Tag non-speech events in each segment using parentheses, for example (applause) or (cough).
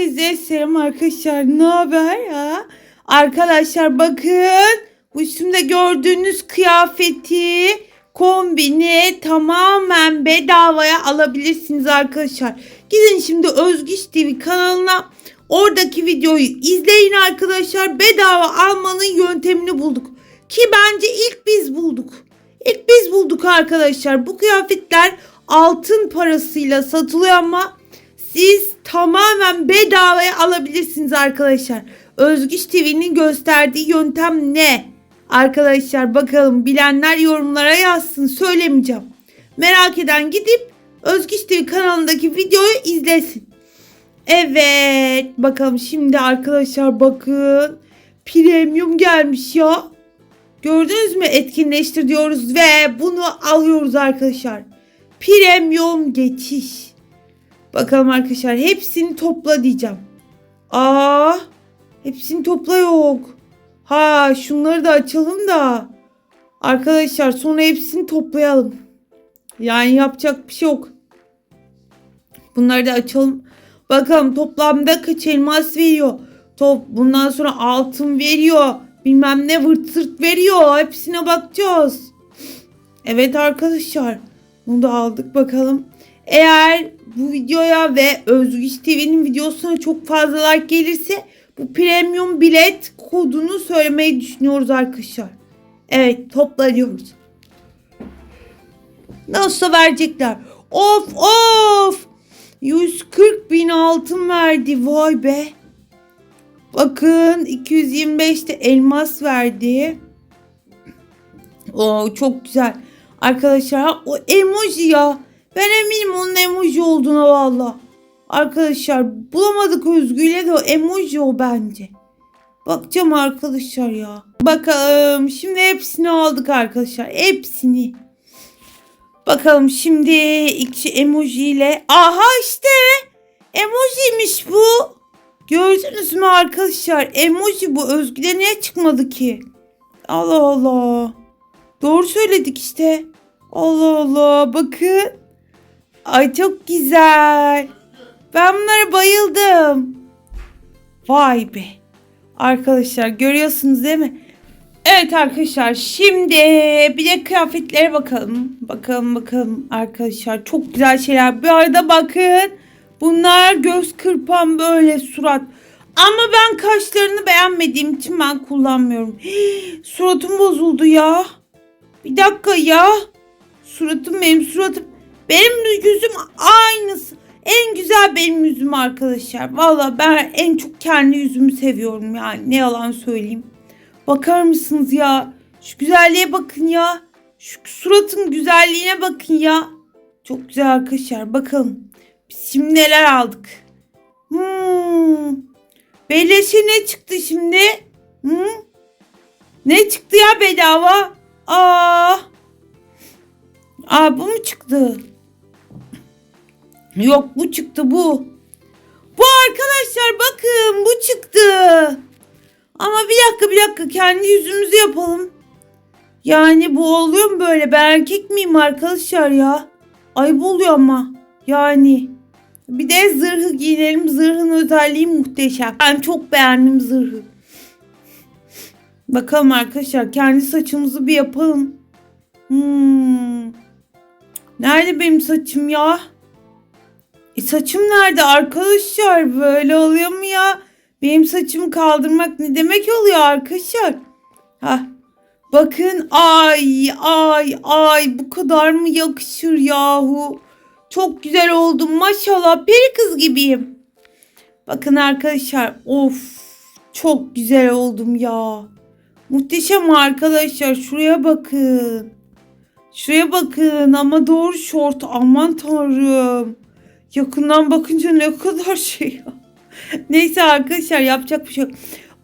Herkese selam arkadaşlar. Ne haber ya? Arkadaşlar bakın. Bu üstümde gördüğünüz kıyafeti kombini tamamen bedavaya alabilirsiniz arkadaşlar. Gidin şimdi Özgüç TV kanalına oradaki videoyu izleyin arkadaşlar. Bedava almanın yöntemini bulduk. Ki bence ilk biz bulduk. İlk biz bulduk arkadaşlar. Bu kıyafetler altın parasıyla satılıyor ama siz tamamen bedavaya alabilirsiniz arkadaşlar. Özgüç TV'nin gösterdiği yöntem ne? Arkadaşlar bakalım bilenler yorumlara yazsın söylemeyeceğim. Merak eden gidip Özgüç TV kanalındaki videoyu izlesin. Evet bakalım şimdi arkadaşlar bakın premium gelmiş ya. Gördünüz mü etkinleştir diyoruz ve bunu alıyoruz arkadaşlar. Premium geçiş. Bakalım arkadaşlar hepsini topla diyeceğim. Aa, hepsini topla yok. Ha şunları da açalım da. Arkadaşlar sonra hepsini toplayalım. Yani yapacak bir şey yok. Bunları da açalım. Bakalım toplamda kaç elmas veriyor. Top bundan sonra altın veriyor. Bilmem ne vırt sırt veriyor. Hepsine bakacağız. Evet arkadaşlar. Bunu da aldık bakalım. Eğer bu videoya ve Özgüç TV'nin videosuna çok fazla like gelirse bu premium bilet kodunu söylemeyi düşünüyoruz arkadaşlar. Evet toplanıyoruz. Nasıl verecekler? Of of! 140 bin altın verdi vay be. Bakın 225'te elmas verdi. Oo çok güzel. Arkadaşlar o emoji ya. Ben eminim onun emoji olduğuna valla. Arkadaşlar bulamadık Özgü'yle de o emoji o bence. Bakacağım arkadaşlar ya. Bakalım şimdi hepsini aldık arkadaşlar. Hepsini. Bakalım şimdi iki emoji ile. Aha işte. Emojiymiş bu. Gördünüz mü arkadaşlar? Emoji bu. Özgü'de niye çıkmadı ki? Allah Allah. Doğru söyledik işte. Allah Allah. Bakın. Ay çok güzel. Ben bunlara bayıldım. Vay be. Arkadaşlar görüyorsunuz değil mi? Evet arkadaşlar şimdi bir de kıyafetlere bakalım. Bakalım bakalım arkadaşlar çok güzel şeyler. Bir arada bakın bunlar göz kırpan böyle surat. Ama ben kaşlarını beğenmediğim için ben kullanmıyorum. Hii, (gasps) suratım bozuldu ya. Bir dakika ya. Suratım benim suratım. Benim yüzüm aynısı. En güzel benim yüzüm arkadaşlar. Valla ben en çok kendi yüzümü seviyorum yani. Ne yalan söyleyeyim. Bakar mısınız ya? Şu güzelliğe bakın ya. Şu suratın güzelliğine bakın ya. Çok güzel arkadaşlar. Bakın. Biz şimdi neler aldık. Hmm. Beleşe ne çıktı şimdi? Hmm. Ne çıktı ya bedava? Aa. Aa bu mu çıktı? Yok bu çıktı bu. Bu arkadaşlar bakın bu çıktı. Ama bir dakika bir dakika kendi yüzümüzü yapalım. Yani bu oluyor mu böyle? Ben erkek miyim arkadaşlar ya? Ayıp oluyor ama. Yani. Bir de zırhı giyinelim. Zırhın özelliği muhteşem. Ben çok beğendim zırhı. Bakalım arkadaşlar kendi saçımızı bir yapalım. Hmm. Nerede benim saçım ya? E saçım nerede arkadaşlar? Böyle oluyor mu ya? Benim saçımı kaldırmak ne demek oluyor arkadaşlar? Ha. Bakın ay ay ay bu kadar mı yakışır yahu? Çok güzel oldum maşallah peri kız gibiyim. Bakın arkadaşlar of çok güzel oldum ya. Muhteşem arkadaşlar şuraya bakın. Şuraya bakın ama doğru şort aman tanrım. Yakından bakınca ne kadar şey ya. Neyse arkadaşlar yapacak bir şey yok.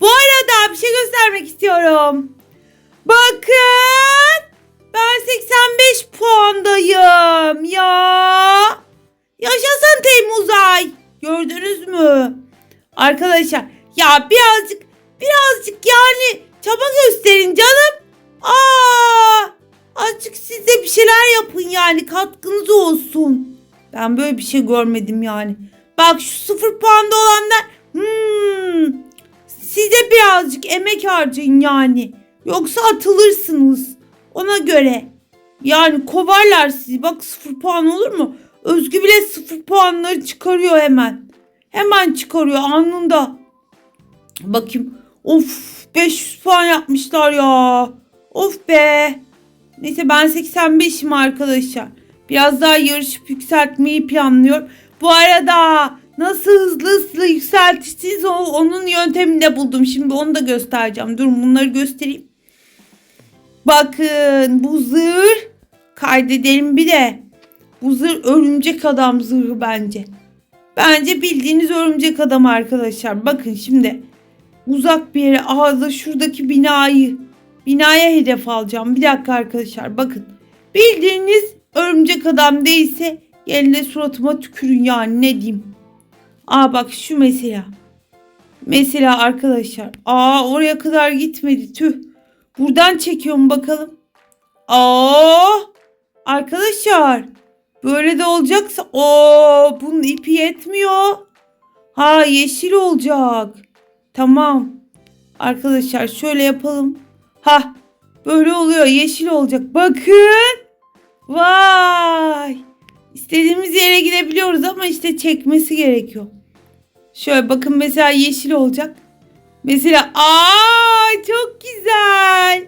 Bu arada bir şey göstermek istiyorum. Bakın. Ben 85 puandayım. Ya. Yaşasın Temmuz ay. Gördünüz mü? Arkadaşlar ya birazcık birazcık yani çaba gösterin canım. Aa! Azıcık siz de bir şeyler yapın yani katkınız olsun. Ben böyle bir şey görmedim yani. Bak şu sıfır puanda olanlar hmm, size birazcık emek harcayın yani. Yoksa atılırsınız. Ona göre. Yani kovarlar sizi. Bak sıfır puan olur mu? Özgü bile sıfır puanları çıkarıyor hemen. Hemen çıkarıyor anında. Bakayım. Of 500 puan yapmışlar ya. Of be. Neyse ben 85'im arkadaşlar. Biraz daha yarışıp yükseltmeyi planlıyorum. Bu arada nasıl hızlı hızlı yükseltirsiniz o, onun yöntemini de buldum. Şimdi onu da göstereceğim. Durun bunları göstereyim. Bakın bu zırh kaydedelim bir de. Bu zırh örümcek adam zırhı bence. Bence bildiğiniz örümcek adam arkadaşlar. Bakın şimdi uzak bir yere ağzı şuradaki binayı binaya hedef alacağım. Bir dakika arkadaşlar bakın. Bildiğiniz örümcek adam değilse eline suratıma tükürün yani ne diyeyim. Aa bak şu mesela. Mesela arkadaşlar. Aa oraya kadar gitmedi tüh. Buradan çekiyorum bakalım. Aa arkadaşlar. Böyle de olacaksa o bunun ipi yetmiyor. Ha yeşil olacak. Tamam. Arkadaşlar şöyle yapalım. Ha böyle oluyor yeşil olacak. Bakın. Vay. İstediğimiz yere gidebiliyoruz ama işte çekmesi gerekiyor. Şöyle bakın mesela yeşil olacak. Mesela aa çok güzel.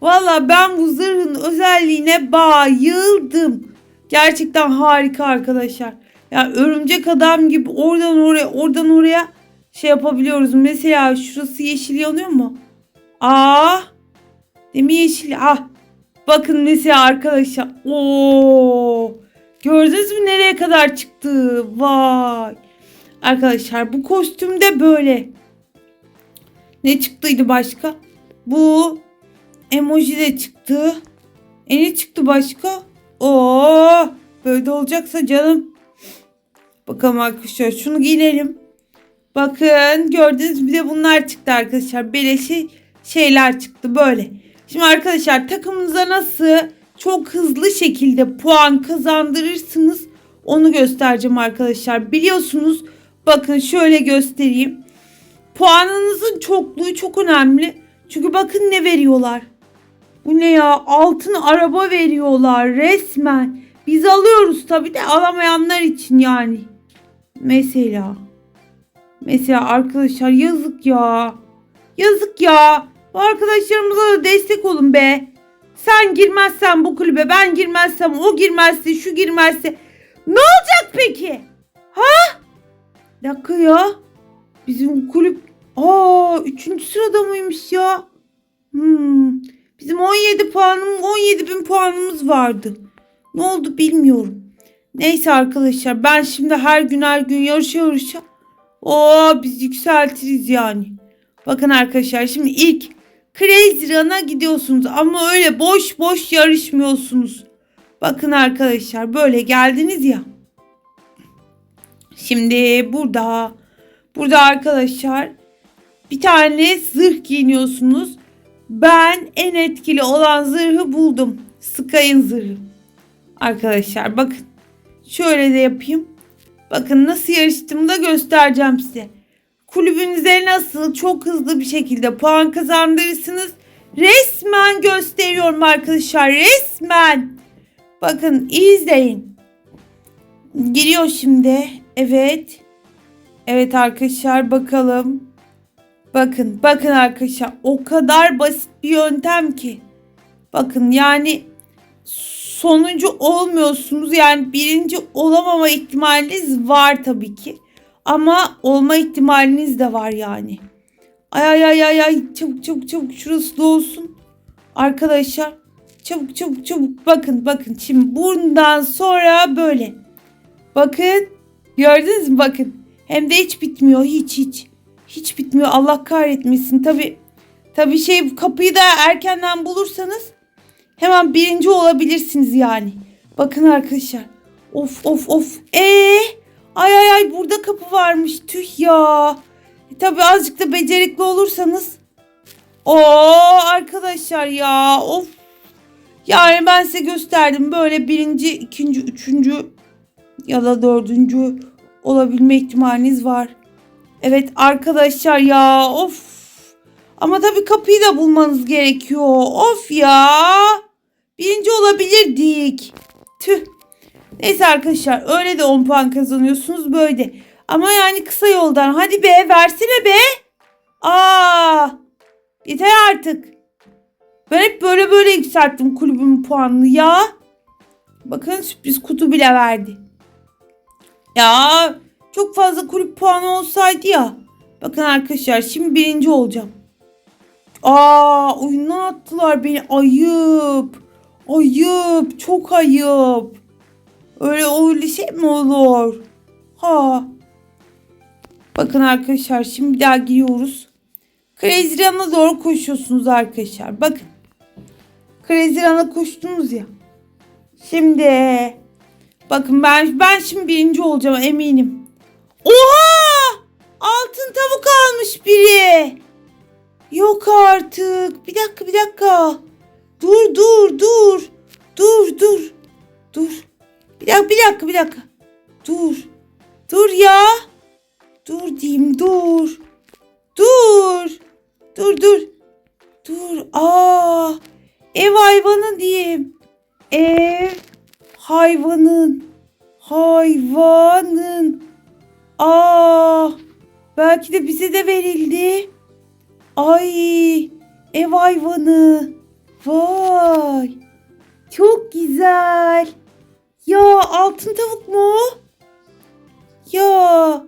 Valla ben bu zırhın özelliğine bayıldım. Gerçekten harika arkadaşlar. Ya örümcek adam gibi oradan oraya oradan oraya şey yapabiliyoruz. Mesela şurası yeşil yanıyor mu? Aa! Demi yeşil. Ah! Bakın mesela arkadaşlar. Oo! Gördünüz mü nereye kadar çıktı? Vay! Arkadaşlar bu kostümde böyle. Ne çıktıydı başka? Bu emoji de çıktı. E ne çıktı başka? Oo! Böyle de olacaksa canım. Bakalım arkadaşlar şunu giyinelim. Bakın gördünüz bir de bunlar çıktı arkadaşlar. Beleşi şeyler çıktı böyle. Şimdi arkadaşlar takımınıza nasıl çok hızlı şekilde puan kazandırırsınız onu göstereceğim arkadaşlar. Biliyorsunuz bakın şöyle göstereyim. Puanınızın çokluğu çok önemli. Çünkü bakın ne veriyorlar. Bu ne ya? Altın araba veriyorlar resmen. Biz alıyoruz tabii de alamayanlar için yani. Mesela. Mesela arkadaşlar yazık ya. Yazık ya. Bu arkadaşlarımıza da destek olun be. Sen girmezsen bu kulübe ben girmezsem o girmezse şu girmezse. Ne olacak peki? Ha? Bir dakika ya. Bizim kulüp aa 3. sırada mıymış ya? Hmm. Bizim 17 puanım 17 bin puanımız vardı. Ne oldu bilmiyorum. Neyse arkadaşlar ben şimdi her gün her gün yarışa yarışa Oo biz yükseltiriz yani. Bakın arkadaşlar şimdi ilk Crazy Run'a gidiyorsunuz ama öyle boş boş yarışmıyorsunuz. Bakın arkadaşlar böyle geldiniz ya. Şimdi burada burada arkadaşlar bir tane zırh giyiniyorsunuz. Ben en etkili olan zırhı buldum. Sky'ın zırhı. Arkadaşlar bakın. Şöyle de yapayım. Bakın nasıl yarıştığımı da göstereceğim size. Kulübünüze nasıl çok hızlı bir şekilde puan kazandırırsınız. Resmen gösteriyorum arkadaşlar. Resmen. Bakın izleyin. Giriyor şimdi. Evet. Evet arkadaşlar bakalım. Bakın bakın arkadaşlar o kadar basit bir yöntem ki. Bakın yani sonuncu olmuyorsunuz. Yani birinci olamama ihtimaliniz var tabii ki. Ama olma ihtimaliniz de var yani. Ay ay ay ay ay çabuk çabuk çabuk şurası dolsun. Arkadaşlar çabuk çabuk çabuk bakın bakın şimdi bundan sonra böyle. Bakın gördünüz mü bakın. Hem de hiç bitmiyor hiç hiç. Hiç bitmiyor Allah kahretmesin. Tabi tabi şey kapıyı da erkenden bulursanız hemen birinci olabilirsiniz yani. Bakın arkadaşlar. Of of of. Ee, ay ay ay burada kapı varmış. Tüh ya. E, tabi azıcık da becerikli olursanız. Oo arkadaşlar ya. Of. Yani ben size gösterdim böyle birinci, ikinci, üçüncü ya da dördüncü olabilme ihtimaliniz var. Evet arkadaşlar ya of. Ama tabii kapıyı da bulmanız gerekiyor. Of ya. Birinci olabilirdik. Tüh. Neyse arkadaşlar öyle de 10 puan kazanıyorsunuz böyle. Ama yani kısa yoldan. Hadi be versene be. Aa. Yeter artık. Ben hep böyle böyle yükselttim kulübümün puanını ya. Bakın sürpriz kutu bile verdi. Ya çok fazla kulüp puanı olsaydı ya. Bakın arkadaşlar şimdi birinci olacağım. Aa oyundan attılar beni. Ayıp. Ayıp. Çok ayıp. Öyle öyle şey mi olur? Ha. Bakın arkadaşlar şimdi bir daha giyiyoruz. Crazy Run'a doğru koşuyorsunuz arkadaşlar. Bakın. Crazy Run'a koştunuz ya. Şimdi bakın ben ben şimdi birinci olacağım eminim. Oha! Altın tavuk almış biri. Yok artık. Bir dakika bir dakika. Dur dur dur. Dur dur. Dur. Bir dakika bir dakika bir dakika. Dur. Dur ya. Dur diyeyim dur. Dur. Dur dur. Dur. Aa. Ev hayvanı diyeyim. Ev hayvanın. Hayvanın. Aa. Belki de bize de verildi. Ay. Ev hayvanı. Vay. Çok güzel. Ya altın tavuk mu? Ya.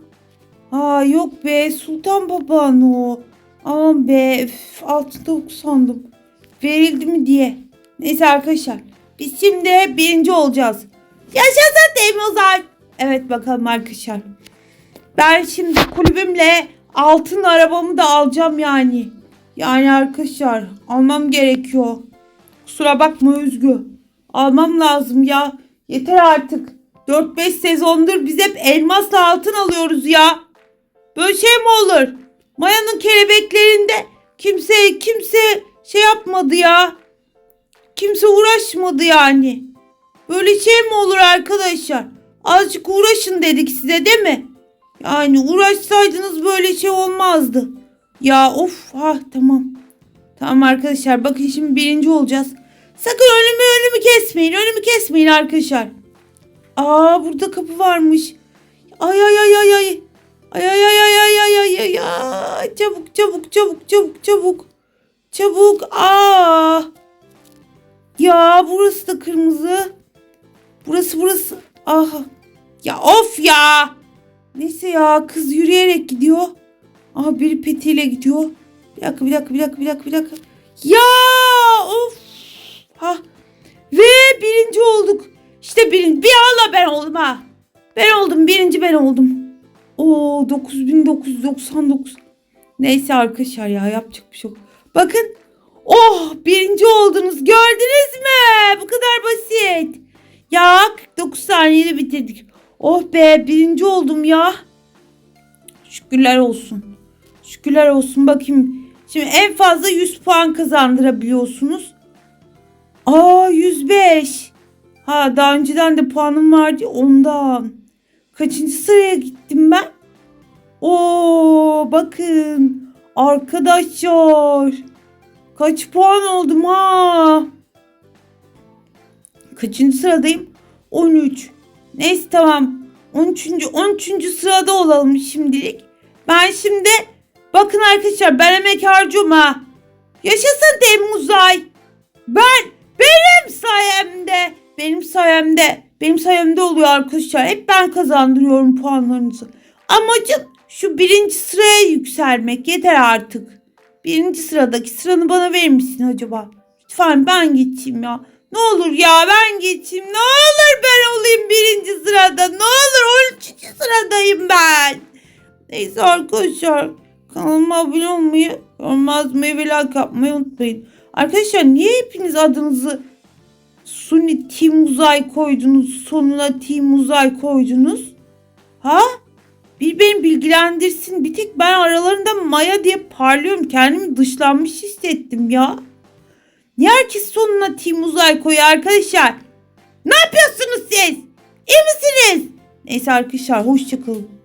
Ha yok be Sultan Baba'nın o. Aman be üf, altın tavuk sandım. Verildi mi diye. Neyse arkadaşlar. Biz şimdi birinci olacağız. Yaşasın Temmuzlar. Evet bakalım arkadaşlar. Ben şimdi kulübümle altın arabamı da alacağım yani. Yani arkadaşlar almam gerekiyor. Kusura bakma Özgü. Almam lazım ya. Yeter artık. 4-5 sezondur biz hep elmasla altın alıyoruz ya. Böyle şey mi olur? Maya'nın kelebeklerinde kimse kimse şey yapmadı ya. Kimse uğraşmadı yani. Böyle şey mi olur arkadaşlar? Azıcık uğraşın dedik size değil mi? Yani uğraşsaydınız böyle şey olmazdı. Ya of ha tamam. Tamam arkadaşlar bakın şimdi birinci olacağız. Sakın önümü önümü kesmeyin. Önümü kesmeyin arkadaşlar. Aa burada kapı varmış. Ay ay ay ay ay. Ay ay ay ay ay ay ay ay. Çabuk çabuk çabuk çabuk çabuk. Çabuk. Aa. Ya burası da kırmızı. Burası burası. Aha. Ya of ya. Neyse ya kız yürüyerek gidiyor. Aha biri petiyle gidiyor. Bir dakika bir dakika bir dakika bir dakika bir dakika. Ya of. Ha. Ve birinci olduk. İşte birinci. Bir Allah ben oldum ha. Ben oldum birinci ben oldum. Oo 9999. Neyse arkadaşlar ya yapacak bir şey yok. Bakın. Oh birinci oldunuz gördünüz mü? Bu kadar basit. Ya 49 saniyede bitirdik. Oh be birinci oldum ya. Şükürler olsun. Şükürler olsun bakayım. Şimdi en fazla 100 puan kazandırabiliyorsunuz. Aa 105. Ha daha önceden de puanım vardı ondan. Kaçıncı sıraya gittim ben? Oo bakın arkadaşlar. Kaç puan oldum ha? Kaçıncı sıradayım? 13. Neyse tamam. 13. 13. sırada olalım şimdilik. Ben şimdi bakın arkadaşlar ben emek harcıyorum ha. Yaşasın Temmuz ay. Ben benim sayemde benim sayemde benim sayemde oluyor arkadaşlar. Hep ben kazandırıyorum puanlarınızı. Amacım şu birinci sıraya yükselmek. Yeter artık. Birinci sıradaki sıranı bana verir misin acaba? Lütfen ben geçeyim ya. Ne olur ya ben geçeyim. Ne olur ben olayım birinci sırada. Ne olur 13. sıradayım ben. Neyse arkadaşlar. Kanalıma abone olmayı, yorum yazmayı ve like yapmayı unutmayın. Arkadaşlar niye hepiniz adınızı Suni Team Uzay koydunuz? Sonuna Team Uzay koydunuz? Ha? Bir beni bilgilendirsin. Bir tek ben aralarında Maya diye parlıyorum. Kendimi dışlanmış hissettim ya. Niye herkes sonuna Team Uzay koyuyor arkadaşlar? Ne yapıyorsunuz siz? İyi misiniz? Neyse arkadaşlar hoşçakalın.